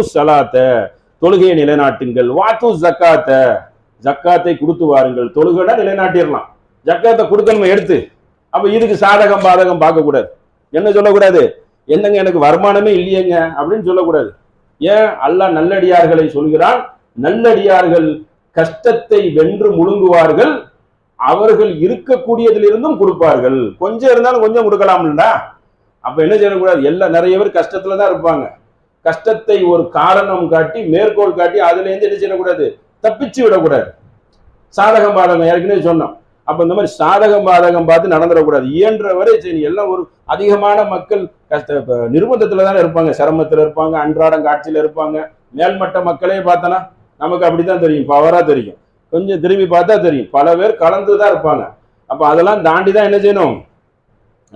அகீமு சலாத்த தொழுகையை நிலைநாட்டுங்கள். வாத்து ஜக்காத்த ஜக்காத்தை கொடுத்து வாருங்கள். தொழுகைனா நிலைநாட்டிடலாம். ஜக்காத்தை கொடுக்கணும் எடுத்து அப்ப இதுக்கு சாதகம் பாதகம் பார்க்கக்கூடாது. என்ன சொல்லக்கூடாது? என்னங்க எனக்கு வருமானமே இல்லையேங்க? அப்படின்னு சொல்லக்கூடாது. ஏன்? அல்லாஹ் நல்லடியார்களை சொல்கிறான் நல்லடியார்கள் கஷ்டத்தை வென்று முழுங்குவார்கள் அவர்கள் இருக்கக்கூடியதிலிருந்தும் கொடுப்பார்கள். கொஞ்சம் இருந்தாலும் கொஞ்சம் கொடுக்கலாம்லடா. அப்ப என்ன செய்யக்கூடாது? எல்லாம் நிறைய பேர் கஷ்டத்துல தான் இருப்பாங்க. கஷ்டத்தை ஒரு காரணம் காட்டி மேற்கோள் காட்டி அதுல இருந்து என்ன செய்யக்கூடாது? தப்பிச்சு விடக்கூடாது. சாதகம் பாதகம் ஏற்கனவே சொன்னோம். அப்ப இந்த மாதிரி சாதகம் பாதகம் பார்த்து நடந்துடக்கூடாது. இயன்ற வரை சரி எல்லாம் ஒரு அதிகமான மக்கள் கஷ்ட இப்ப நிர்பந்தத்துல தானே இருப்பாங்க. சிரமத்துல இருப்பாங்க அன்றாடம் காட்சியில இருப்பாங்க. மேல்மட்ட மக்களே பார்த்தனா நமக்கு அப்படித்தான் தெரியும் பவரா தெரியும். கொஞ்சம் திரும்பி பார்த்தா தெரியும். பல பேர் கலந்து தான் இருப்பாங்க. அப்ப அதெல்லாம் தாண்டி தான் என்ன செய்யணும்?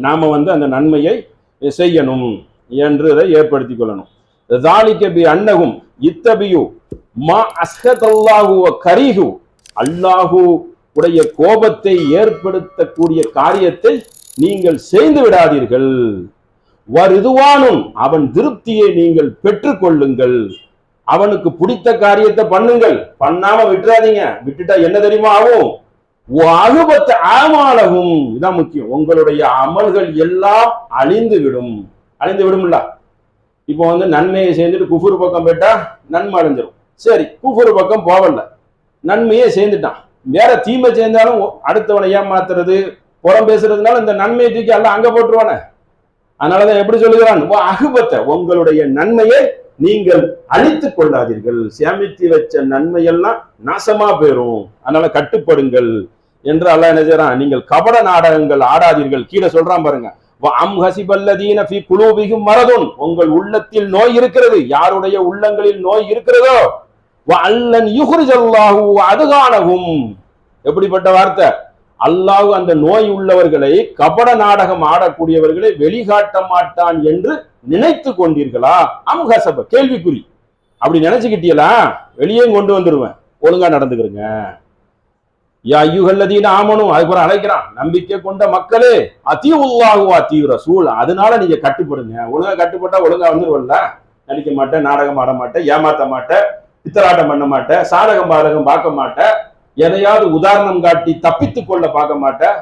நாம வந்து அந்த நன்மையை செய்யணும் என்று இதை ஏற்படுத்திக் கொள்ளணும். தாலிக்க அன்னகும் இத்தபியு மா அஸ்ஹதல்லாஹு கரிஹு அல்லாஹு உடைய கோபத்தை ஏற்படுத்தக்கூடிய காரியத்தை நீங்கள் செய்து விடாதீர்கள். வருதுவானும் அவன் திருப்தியை நீங்கள் பெற்றுக்கொள்ளுங்கள். அவனுக்கு பிடித்த காரியத்தை பண்ணுங்கள். பண்ணாம விட்டுறாதீங்க. விட்டுட்டா என்ன தெரியுமா ஆகும்? அகுபத்த ஆமாலகும். இதான் முக்கியம். உங்களுடைய அமல்கள் எல்லாம் அழிந்து விடும் அழிந்து விடும்ல இப்போ வந்து நன்மையை சேர்ந்துட்டு குஃபுரு பக்கம் போயிட்டா நன்மை அடைஞ்சிடும் சரி குஃபுரு பக்கம் போகல. நன்மையே சேர்ந்துட்டான். வேற தீமை சேர்ந்தாலும் அடுத்தவனை ஏமாத்துறது புறம் பேசுறதுனால இந்த நன்மையை தூக்கி எல்லாம் அங்க போட்டுருவானே. அதனாலதான் எப்படி சொல்லுகிறான்? அகுபத்தை உங்களுடைய நன்மையை நீங்கள் அழித்துக் கொள்ளாதீர்கள். சேமித்து வச்ச நன்மையெல்லாம் நாசமா போயிடும் அதனால கட்டுப்படுங்கள். என்று அல்லாஹ் என்ன செய்யறான் நீங்கள் கபட நாடகங்கள் ஆடாதீர்கள். கீழே சொல்றான் பாருங்க. அம் ஹசிபல்லதீன மரதுன் உங்கள் உள்ளத்தில் நோய் இருக்கிறது. யாருடைய உள்ளங்களில் நோய் இருக்கிறதோ? அல்லன் யுஹ்ரிஜல்லாஹு அதுகானகும் எப்படிப்பட்ட வார்த்தை? அல்லாஹ் அந்த நோய் உள்ளவர்களை கபட நாடகம் ஆடக்கூடியவர்களை வெளிகாட்ட மாட்டான் என்று நினைத்து கொண்டீர்களா? அம்ஹசப கேள்விக்குறி. அப்படி நினைச்சுக்கிட்டீங்களா? வெளியே கொண்டு வந்துருவேன். ஒழுங்கா நடந்துக்கிறேங்க. ஐயுகல்லதீன ஆமனும் அதுக்கப்புறம் அழைக்கிறான். நம்பிக்கை கொண்ட மக்களே அதி உல்லாஹு தீவிர சூழ் அதனால நீங்க கட்டுப்படுங்க. ஒழுங்கா கட்டுப்பட்டா ஒழுங்கா வந்துருவல்ல. நடிக்க மாட்டேன் நாடகம் ஆட மாட்டேன் ஏமாத்த மாட்டேன் பித்தராட்டம் பண்ண மாட்டேன் சாதகம் பாதகம் பார்க்க மாட்டேன் எதையாவது உதாரணம் காட்டி தப்பித்து கொள்ள பார்க்க மாட்டேன்.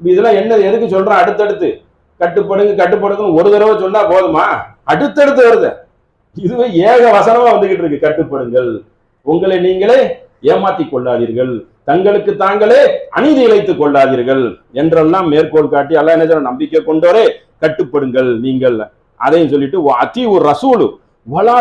இதெல்லாம் என்ன எதுக்கு சொல்றேன்? அடுத்தடுத்து. கட்டுப்படுங்க கட்டுப்படுங்கன்னு ஒரு தடவை சொன்னா போதுமா? அடுத்தடுத்து வருது. இதுவே ஏக வசனமா வந்துகிட்டு இருக்கு. கட்டுப்படுங்கள். உங்களை நீங்களே ஏமாத்தி கொள்ளாதீர்கள். தங்களுக்கு தாங்களே அநீதி இழைத்துக் கொள்ளாதீர்கள். என்றெல்லாம் மேற்கோள் காட்டி அல்ல என்ன நம்பிக்கை கொண்டோரே கட்டுப்படுங்கள் நீங்கள். அதையும் சொல்லிட்டு அத்தி ஒரு ரசூலு வலா